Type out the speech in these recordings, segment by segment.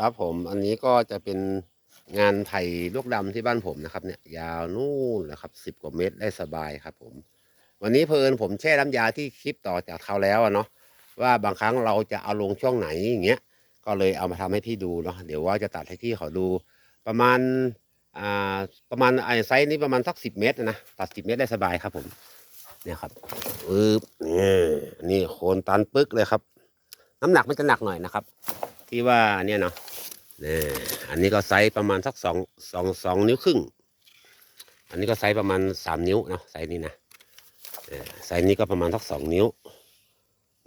ครับผมอันนี้ก็จะเป็นงานไผ่ลวกดำที่บ้านผมนะครับ เนี่ย ยาวนู่นนะครับสิบกว่าเมตรได้สบายครับ ผม วันนี้เพลินผมแช่น้ำยาที่คลิปต่อจากเขาแล้วอะเนาะว่าบางครั้งเราจะเอาลงช่วงไหนอย่างเงี้ยก็เลยเอามาทำให้พี่ดูเนาะเดี๋ยวว่าจะตัดให้พี่ขาดู ประมาณอ่าประมาณไอ้ไซส์นี้ประมาณสักสิบเมตรนะตัดสิบเมตรได้สบายครับผมเนี่ยครับปึ๊บนี่นี่โคนตันปึ๊กเลยครับ น้ำหนักมันจะหนักหน่อยนะครับ ที่ว่าเนี่ยเนาะ นี่อันนี้ก็ไซส์ประมาณสักสองสองสองนิ้วครึ่ง อันนี้ก็ไซส์ประมาณสามนิ้วเนาะไซส์นี้นะเออไซส์นี้ก็ประมาณสักสองนิ้ว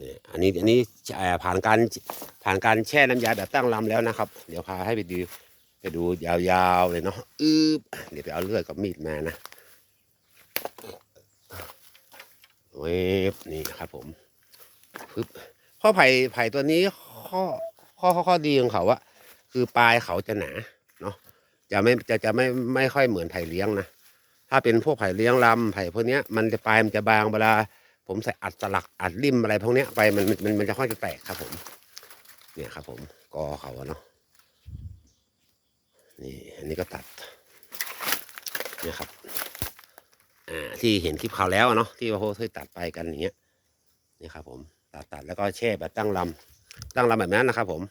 นี่อันนี้อันนี้ผ่านการผ่านการแช่น้ำยาแบบตั้งลำแล้วนะครับ เดี๋ยวพาให้ไปดูไปดูยาวๆเลยเนาะอืบเดี๋ยวไปเอาเลือดกับมีดมานะเวฟนี่ครับผมปึ๊บข้อไผ่ไผ่ตัวนี้ข้อข้อข้อข้อดีของเขาอะ คือปลายเขาจะหนาเนาะจะไม่จะจะไม่ไม่ค่อยเหมือนไผ่เลี้ยงนะถ้าเป็นพวกไผ่เลี้ยงลำไผ่พวกเนี้ยมันจะปลายมันจะบางเวลา ผมใส่อัดสลักอัดริมอะไรพวกเนี้ยไปมันมันมันจะค่อยจะแตกครับผม เนี่ยครับ ผมกอเขาเนาะนี่อันนี้ก็ตัดเนี่ยครับอ่าที่เห็นคลิปเขาแล้วเนาะที่ว่าโฮเคยตัดไปกันอย่างเงี้ยนี่ครับผมตัดตัดแล้วก็แช่แบบตั้งลำตั้งลำแบบนั้นนะครับผม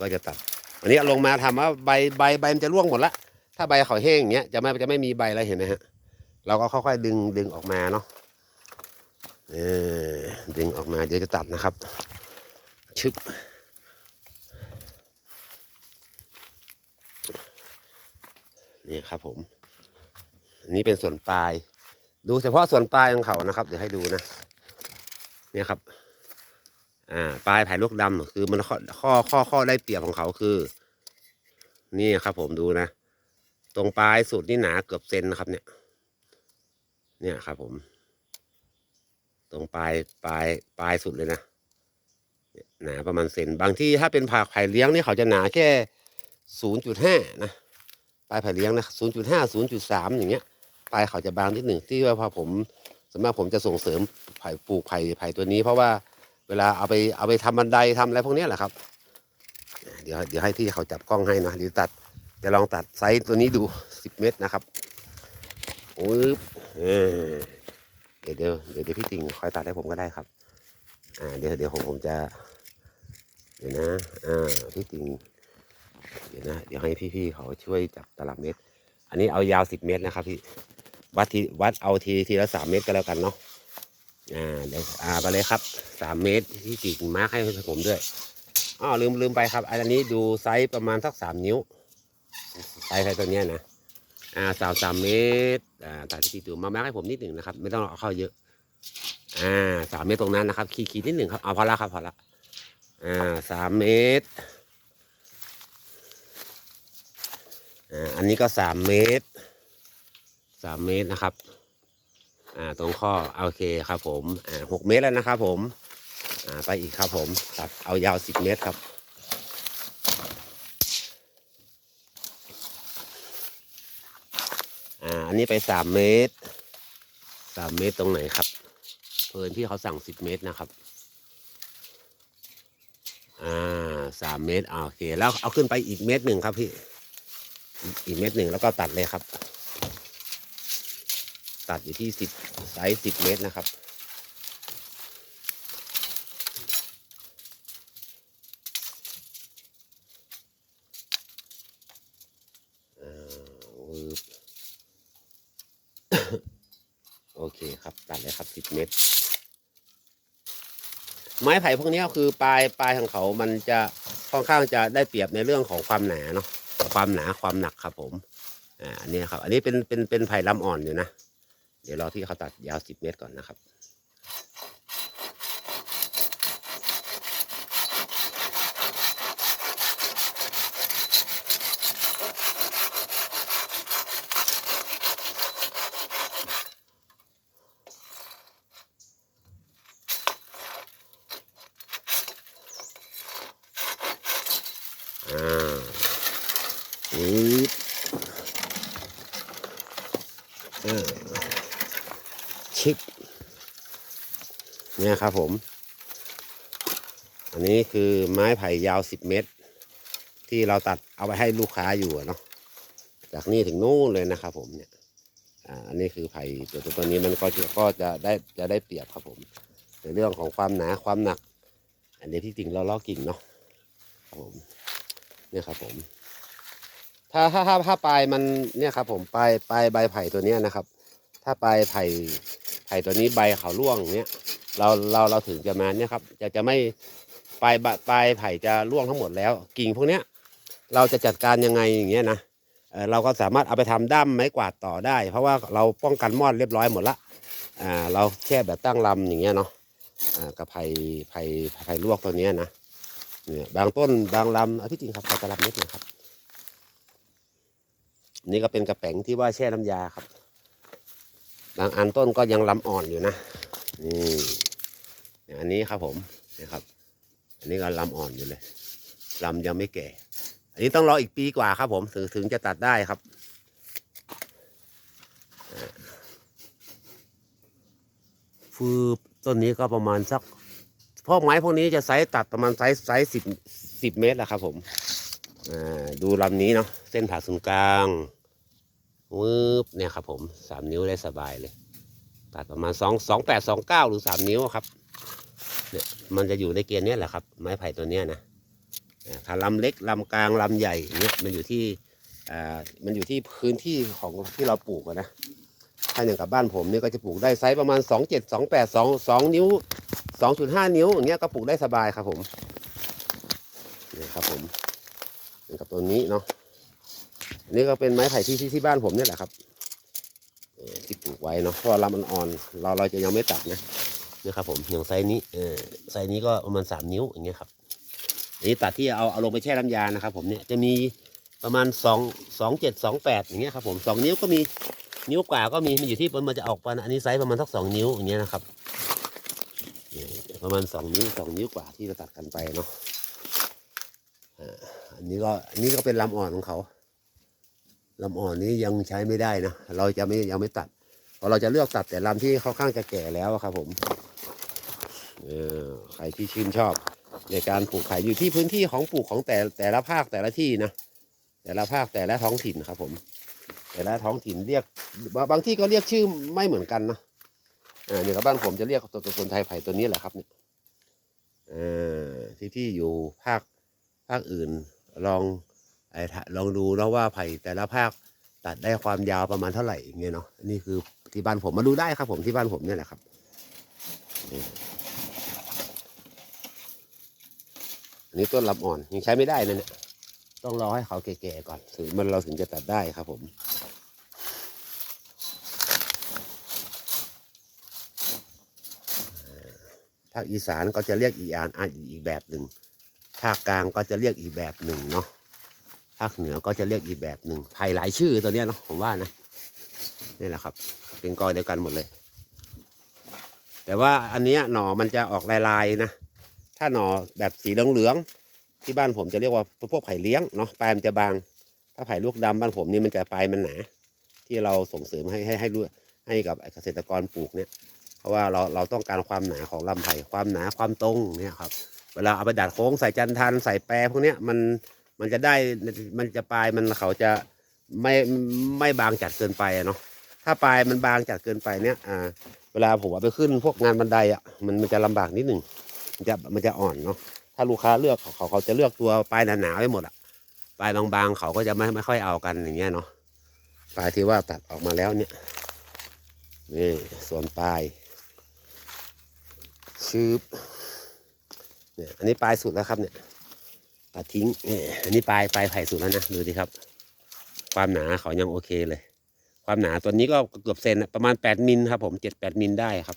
ก็จะตัดวันนี้ลงมาทำว่าใบใบใบมันจะร่วงหมดละถ้าใบเขาแห้งอย่างเงี้ยจะไม่จะไม่มีใบอะไรเห็นไหมฮะเราก็ค่อยๆดึงดึงออกมาเนาะเออดึงออกมาเดี๋ยวจะตัดนะครับ ชึบนี่ครับผม อันนี้เป็นส่วนปลาย ดูเฉพาะส่วนปลายของเขานะครับ เดี๋ยวให้ดูนะ เนี่ยครับ อ่าปลายไผ่ลูกดำคือมันข้อข้อข้อข้อได้เปรียบของเขาคือ นี่ครับ ผมดูนะ ตรงปลายสุดนี่หนาเกือบเซนนะครับ เนี่ย เนี่ยครับ ผม ตรงปลายปลายปลายสุดเลยนะหนาประมาณเซนบางที่ถ้าเป็นผักไผ่เลี้ยงนี่เขาจะหนาแค่ศูนย์จุดห้านะปลายไผ่เลี้ยงนะศูนย์จุดห้าศูนย์จุดสามอย่างเงี้ยปลายเขาจะบางนิดหนึ่งที่ว่าพอผมสมมติผมจะส่งเสริมไผ่ปลูกไผ่ไผ่ตัวนี้เพราะว่า เวลาเอาไปเอาไปทำบันไดทำอะไรพวกนี้แหละครับ เดี๋ยวเดี๋ยวให้ที่เขาจับกล้องให้นะเดี๋ยวตัดจะลองตัดไซส์ตัวนี้ดู10เมตรนะครับโอ้ยเอเดี๋ยวเดี๋ยวเดี๋ยวพี่ติงคอยตัดให้ผมก็ได้ครับอ่าเดี๋ยวเดี๋ยวผมผมจะ เดี๋ยวนะอ่าพี่ติงเดี๋ยวนะเดี๋ยวให้พี่ๆเขาช่วยจับตลับเมตร อันนี้เอายาว10เมตรนะครับพี่วัดทีวัดเอาทีทีละสามเมตรก็แล้วกันเนาะ อ่าเดี๋ยวอ่าไปเลยครับสามเมตรที่ติงมาร์คให้ผมด้วยอ๋อลืมลืมไปครับ อันนี้ดูไซส์ประมาณสักสามนิ้วไซส์ตัวเนี้ยนะอ่าสามสามเมตรอ่าตัดที่ตัวมาแม็กให้ผมนิดหนึ่งนะครับ ไม่ต้องเอาเข้าเยอะอ่าสามเมตรตรงนั้นนะครับ ขีดขีดนิดหนึ่งครับเอาพอละครับพอละอ่าสามเมตรอ่าอันนี้ก็สามเมตรสามเมตรนะครับ อ่าตรงข้อโอเคครับผมอ่าหกเมตรแล้วนะครับผมอ่าไปอีกครับผมตัดเอายาวสิบเมตรครับอ่าอันนี้ไปสามเมตรสามเมตรตรงไหนครับเพลินที่เขาสั่งสิบเมตรนะครับอ่าสามเมตรโอเคแล้วเอาขึ้นไปอีกเมตรหนึ่งครับพี่อีกเมตรหนึ่งแล้วก็ตัดเลยครับ ตัดอยู่ที่สิบไซส์สิบเมตรนะครับอ่าวืบโอเคครับ ตัดเลยครับสิบเมตร ไม้ไผ่พวกนี้คือปลายปลายของเขามันจะค่อนข้างจะได้เปรียบในเรื่องของความหนาเนาะความหนาความหนักครับผมอ่าอันนี้ครับ อันนี้เป็นเป็นเป็นไผ่ลำอ่อนอยู่นะ เดี๋ยวรอที่เขาตัดยาวสิบเมตรก่อนนะครับอ่าอ่า ชิปเนี่ยครับผม อันนี้คือไม้ไผ่ยาว10เมตร ที่เราตัดเอาไปให้ลูกค้าอยู่เนาะจากนี่ถึงนู่นเลยนะครับผมเนี่ยอันนี้คือไผ่ตัวตัวนี้มันก็จะก็จะได้จะได้เปรียบครับผม ในเรื่องของความหนาความหนัก อันนี้ที่จริงเราลอกกิ่งเนาะครับผมเนี่ยครับผมถ้าถ้าถ้าถ้าปลายมันเนี่ยครับผมปลายปลายใบไผ่ตัวเนี้ยนะครับ ถ้าปลายไผ่ ไผ่ตัวนี้ใบเขาร่วงเนี้ยเราเราเราถึงจะมาเนี่ยครับจะจะไม่ปลายปลายไผ่จะร่วงทั้งหมดแล้ว กิ่งพวกเนี้ยเราจะจัดการยังไงอย่างเงี้ยนะเเราก็สามารถเอาไปทำด้ามไม้กวาดต่อได้ เพราะว่าเราป้องกันมอดเรียบร้อยหมดละอ่าเราแค่แบบตั้งลำอย่างเงี้ยเนาะอ่ากับไผ่ไผ่ไผ่ลวกตัวเนี้ยนะเนี่ยบางต้นบางลำเอาที่จริงครับขอตลับนิดหนึงครับ นี่ก็เป็นกระแป๋งที่ว่าแช่น้ำยาครับ บางอันต้นก็ยังลำอ่อนอยู่นะนี่อย่างอันนี้ครับผมนะครับ อันนี้ก็ลำอ่อนอยู่เลยลำยังไม่แก่ อันนี้ต้องรออีกปีกว่าครับผมถึงถึงจะตัดได้ครับฟืบต้นนี้ก็ประมาณสักพวกไม้พวกนี้จะไซส์ตัดประมาณไซส์ไซส์สิบสิบเมตรแหละครับผมดูลำนี้เนาะเส้นผ่าศูนย์กลาง วืบเนี่ยครับผมสามนิ้วได้สบายเลย ตัดประมาณสองสองแปดสองเก้าหรือสามนิ้วครับเนี่ยมันจะอยู่ในเกณฑ์นี้แหละครับ ไม้ไผ่ตัวเนี้ยนะถ้าลำเล็กลำกลางลำใหญ่เนี่ยมันอยู่ที่อ่ามันอยู่ที่พื้นที่ของที่เราปลูกนะถ้าอย่างกับบ้านผมเนี่ยก็จะปลูกได้ไซส์ประมาณสองเจ็ดสองแปดสองสองนิ้วสองจุดห้านิ้วอย่างเงี้ยก็ปลูกได้สบายครับผมนี่ครับผมกับตัวนี้เนาะ นนี้ก็เป็นไม้ไผ่ที่ที่ที่บ้านผมเนี่ยแหละครับที่ปลูกไว้เนาะเพราะลำมันอ่อนเราเราจะยังไม่ตัดนะนี่ครับผมอย่างไซนี้เออไซนี้ก็ประมาณสามนิ้วอย่างเงี้ยครับอันนี้ตัดที่เอาเอาลงไปแช่น้ำยานะครับ ผมเนี่ยจะมีประมาณสองสองเจ็ดสองแปดอย่างเงี้ยครับผมสองนิ้วก็มีนิ้วกว่าก็มีมันอยู่ที่มันจะออกประมาณอันนี้ไซส์ประมาณสักสองนิ้วอย่างเงี้ยนะครับประมาณสองนิ้วสองนิ้วกว่าที่เราตัดกันไปเนาะอันนี้ก็อันนี้ก็เป็นลำอ่อนของเขา ลำอ่อนนี้ยังใช้ไม่ได้นะเราจะไม่ยังไม่ตัดเพราะเราจะเลือกตัดแต่ลำที่ค่อนข้างจะแก่แล้วครับผมเออใครที่ชื่นชอบ ในการปลูกไผ่อยู่ที่พื้นที่ของปลูกของแต่แต่ละภาคแต่ละที่นะแต่ละภาคแต่ละท้องถิ่นครับผม แต่ละท้องถิ่นเรียกบางที่ก็เรียกชื่อไม่เหมือนกันนะอ่าเนี่ยกับบ้านผมจะเรียกตัวตัวคนไทยไผ่ตัวนี้แหละครับเนี่ยเออที่ที่อยู่ภาคภาคอื่นลอง ลองดูนะว่าไผ่แต่ละภาคตัดได้ความยาวประมาณเท่าไหร่เงี้ยเนาะนี่คือที่บ้านผมมาดูได้ครับผมที่บ้านผมเนี่ยแหละครับนี่อันนี้ต้นลำอ่อนยังใช้ไม่ได้นะเนี่ยต้องรอให้เขาแก่ๆก่อนถึงมันเราถึงจะตัดได้ครับผมภาคอีสานก็จะเรียกอีกอ่านอ่านอีกแบบหนึ่งภาคกลางก็จะเรียกอีกแบบหนึ่งเนาะ ภาคเหนือก็จะเรียกอีกแบบหนึ่งไผ่หลายชื่อตัวเนี้ยเนาะผมว่านะนี่แหละครับ เป็นกอเดียวกันหมดเลย แต่ว่าอันเนี้ยหน่อมันจะออกลายๆนะ ถ้าหน่อแบบสีเหลืองๆที่บ้านผมจะเรียกว่าพวกไผ่เลี้ยงเนาะปลายมันจะบาง ถ้าไผ่ลูกดำบ้านผมนี่มันจะปลายมันหนาที่เราส่งเสริมให้ให้ให้ให้กับเกษตรกรปลูกเนี่ยเพราะว่าเราเราต้องการความหนาของลำไผ่ความหนาความตรงเนี่ยครับ เวลาเอาไปดัดโค้งใส่จันทันใส่แปรพวกเนี้ยมัน มันจะได้มันจะปลายมันเขาจะไม่ไม่บางจัดเกินไปเนาะถ้าปลายมันบางจัดเกินไปเนี้ยอ่าเวลาผมเอาไปขึ้นพวกงานบันไดอะมันมันจะลำบากนิดหนึ่งมันจะมันจะอ่อนเนาะถ้าลูกค้าเลือกเขาเขาจะเลือกตัวปลายหนาๆไว้หมดอะปลายบางๆเขาก็จะไม่ไม่ค่อยเอากันอย่างเงี้ยเนาะปลายที่ว่าตัดออกมาแล้วเนี่ยนี่ส่วนปลายชืบเนี่ยอันนี้ปลายสุดแล้วครับเนี่ย ตัดทิ้งนี่อันนี้ปลายปลายไผ่สุดแล้วนะดูดิครับ ความหนาเขายังโอเคเลย ความหนาตัวนี้ก็เกือบเซนประมาณแปดมิลครับ ผมเจ็ดแปดมิลได้ครับ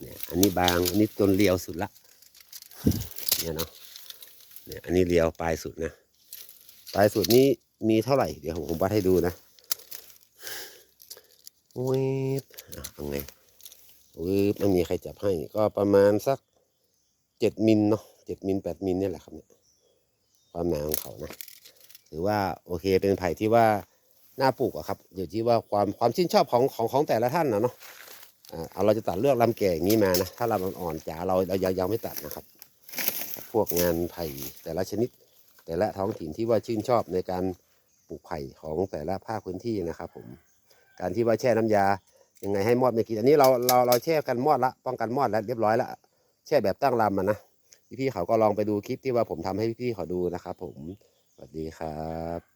เนี่ยอันนี้บางอันนี้ต้นเรียวสุดละเนี่ยเนาะเนี่ยอันนี้เรียวปลายสุดนะปลายสุดนี้มีเท่าไหร่เดี๋ยวผมวัดให้ดูนะโอ้ยอะเอาไงวืบไม่มีใครจับให้ก็ประมาณสักเจ็ดมิลเนาะ จ็ดมิลแปดมิลเนี่ยแหละครับเนี่ยความหนาของเขานะถือว่าโอเคเป็นไผ่ที่ว่าน่าปลูกอะครับอยู่ที่ว่าความความชื่นชอบของของของแต่ละท่านนะเนาะเอาเราจะตัดเลือกลำแก่อย่างนี้มานะถ้าลำอ่อนจ๋าเราเรายังยังไม่ตัดนะครับ พวกงานไผ่แต่ละชนิด แต่ละท้องถิ่นที่ว่าชื่นชอบในการปลูกไผ่ของแต่ละภาคพื้นที่นะครับ ผม การที่ว่าแช่น้ำยายังไงให้มอดไม่กินอันนี้เราเราเราแช่กันมอดละป้องกันมอดแล้วเรียบร้อยละแช่แบบตั้งลำมันนะ พี่ๆเขาก็ลองไปดูคลิปที่ว่าผมทำให้พี่ๆเขาดูนะครับผมสวัสดีครับ